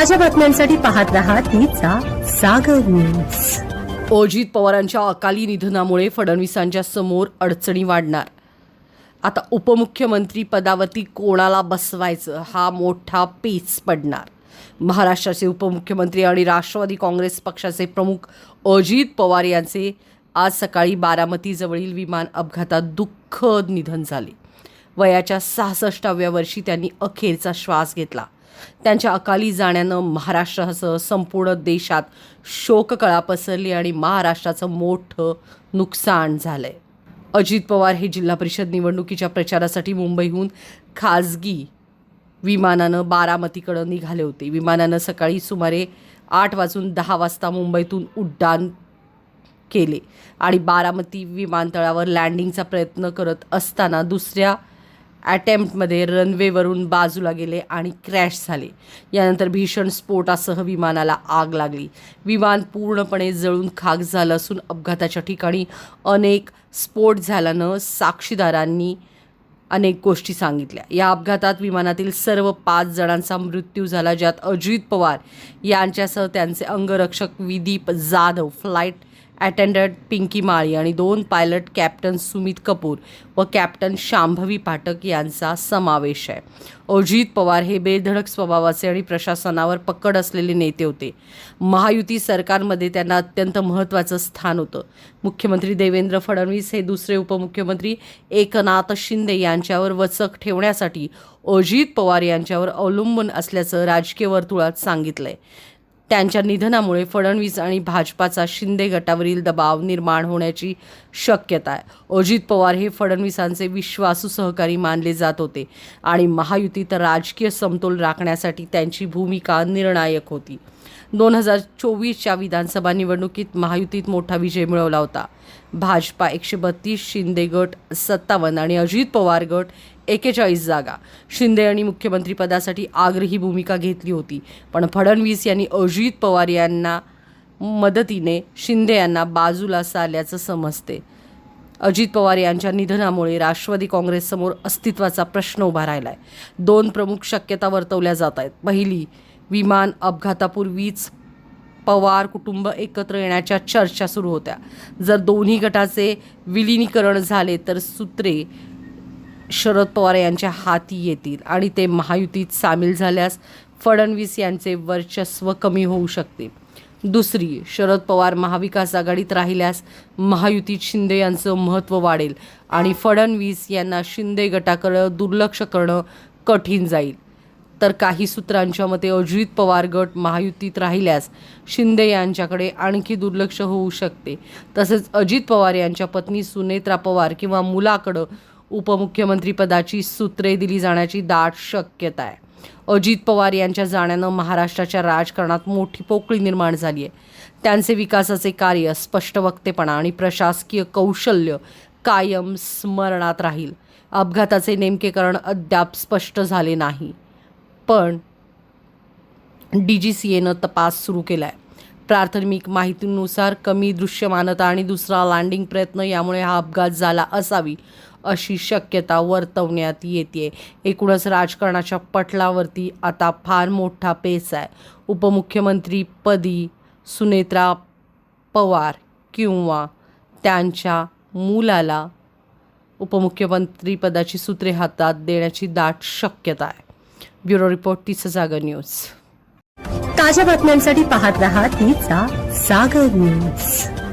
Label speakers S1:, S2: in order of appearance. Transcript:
S1: ताज्या बातम्यांसाठी पाहत रहा तिचा सागर न्यूज.
S2: अजित पवारांच्या अकाली निधनामुळे फडणवीसांच्या समोर अडचणी वाढणार. आता उपमुख्यमंत्री पदावरती कोणाला बसवायचं हा मोठा पेच पडणार. महाराष्ट्राचे उपमुख्यमंत्री आणि राष्ट्रवादी काँग्रेस पक्षाचे प्रमुख अजित पवार यांचे आज सकाळी बारामतीजवळील विमान अपघातात दुःखद निधन झाले. वयाच्या सहासष्टाव्या वर्षी त्यांनी अखेरचा श्वास घेतला. त्यांच्या अकाली जाण्यानं महाराष्ट्रासह संपूर्ण देशात शोककळा पसरली आणि महाराष्ट्राचं मोठं नुकसान झालं आहे अजित पवार हे जिल्हा परिषद निवडणुकीच्या प्रचारासाठी मुंबईहून खाजगी विमानानं बारामतीकडं निघाले होते. विमानानं सकाळी सुमारे आठ वाजून दहा वाजता मुंबईतून उड्डाण केले आणि बारामती विमानतळावर लँडिंगचा प्रयत्न करत असताना दुसऱ्या अटेम्प्टमध्ये रनवेवरून बाजूला गेले आणि क्रॅश झाले. यानंतर भीषण स्फोटासह विमानाला आग लागली. विमान पूर्णपणे जळून खाक झालं असून अपघाताच्या ठिकाणी अनेक स्फोट झाल्यानं साक्षीदारांनी अनेक गोष्टी सांगितल्या. या अपघातात विमानातील सर्व पाच जणांचा मृत्यू झाला ज्यात अजित पवार यांच्यासह त्यांचे अंगरक्षक विदीप जाधव फ्लाईट अटेंडंट पिंकी माळी आणि दोन पायलट कॅप्टन सुमित कपूर व कॅप्टन शांभवी पाठक यांचा समावेश आहे. अजित पवार हे बेधडक स्वभावाचे आणि प्रशासनावर पकड असलेले नेते होते. महायुती सरकारमध्ये त्यांना अत्यंत महत्त्वाचं स्थान होतं. मुख्यमंत्री देवेंद्र फडणवीस हे दुसरे उपमुख्यमंत्री एकनाथ शिंदे यांच्यावर वचक ठेवण्यासाठी अजित पवार यांच्यावर अवलंबून असल्याचं राजकीय वर्तुळात सांगितलंय. त्यांच्या निधनामुळे फडणवीस आणि भाजपाचा शिंदे गटावरील दबाव निर्माण होण्याची शक्यता आहे. अजित पवार हे फडणवीसांचे विश्वासू सहकारी मानले जात होते आणि महायुतीत राजकीय समतोल राखण्यासाठी त्यांची भूमिका निर्णायक होती. दोन हजार चोवीसच्या विधानसभा निवडणुकीत महायुतीत मोठा विजय मिळवला होता. भाजपा एकशे बत्तीस शिंदे गट सत्तावन्न आणि अजित पवार गट एकेचाळीस जागा. शिंदे यांनी मुख्यमंत्रीपदासाठी आग्रही भूमिका घेतली होती. पण फडणवीस यांनी अजित पवार यांना मदतीने शिंदे यांना बाजूला सारल्याचं समजते. अजित पवार यांच्या निधनामुळे राष्ट्रवादी काँग्रेससमोर अस्तित्वाचा प्रश्न उभा राहिला आहे दोन प्रमुख शक्यता वर्तवल्या जात आहेत. पहिली विमान अपघातापूर्वीच पवार कुटुंब एकत्र येण्याच्या चर्चा सुरू होत्या. जर दोन्ही गटाचे विलीनीकरण झाले तर सूत्रे शरद पवार यांच्या हाती येतील आणि ते महायुतीत सामील झाल्यास फडणवीस यांचे वर्चस्व कमी होऊ शकते. दुसरी शरद पवार महाविकास आघाडीत राहिल्यास महायुतीत शिंदे यांचं महत्त्व वाढेल आणि फडणवीस यांना शिंदे गटाकडं दुर्लक्ष करणं कठीण जाईल. तर काही सूत्रांच्या मते अजित पवार गट महायुतीत राहिल्यास शिंदे यांच्याकडे आणखी दुर्लक्ष होऊ शकते. तसेच अजित पवार यांच्या पत्नी सुनेत्रा पवार किंवा मुलाकडं उपमुख्यमंत्रीपदाची सूत्रे दिली जाण्याची दाट शक्यता आहे. अजित पवार यांच्या जाण्यानं महाराष्ट्राच्या राजकारणात मोठी पोकळी निर्माण झाली आहे. त्यांचे विकासाचे कार्य स्पष्ट वक्तेपणा आणि प्रशासकीय कौशल्य कायम स्मरणात राहील. अपघाताचे नेमके कारण अद्याप स्पष्ट झाले नाही. पण डी जी सी एनं तपास सुरू केला आहे प्राथमिक माहितीनुसार कमी दृश्यमानता आणि दुसरा लँडिंग प्रयत्न यामुळे हा अपघात झाला असावी अशी शक्यता वर्तवण्यात येते एकूणच राजकारणाच्या पटलावरती आता फार मोठा पेच आहे. उपमुख्यमंत्रीपदी सुनेत्रा पवार किंवा त्यांच्या मुलाला उपमुख्यमंत्रीपदाची सूत्रे हातात देण्याची दाट शक्यता आहे. ब्युरो रिपोर्ट तीस जागर न्यूज.
S1: ताज्या बातम्यांसाठी पाहत रहा तीचा सागर न्यूज.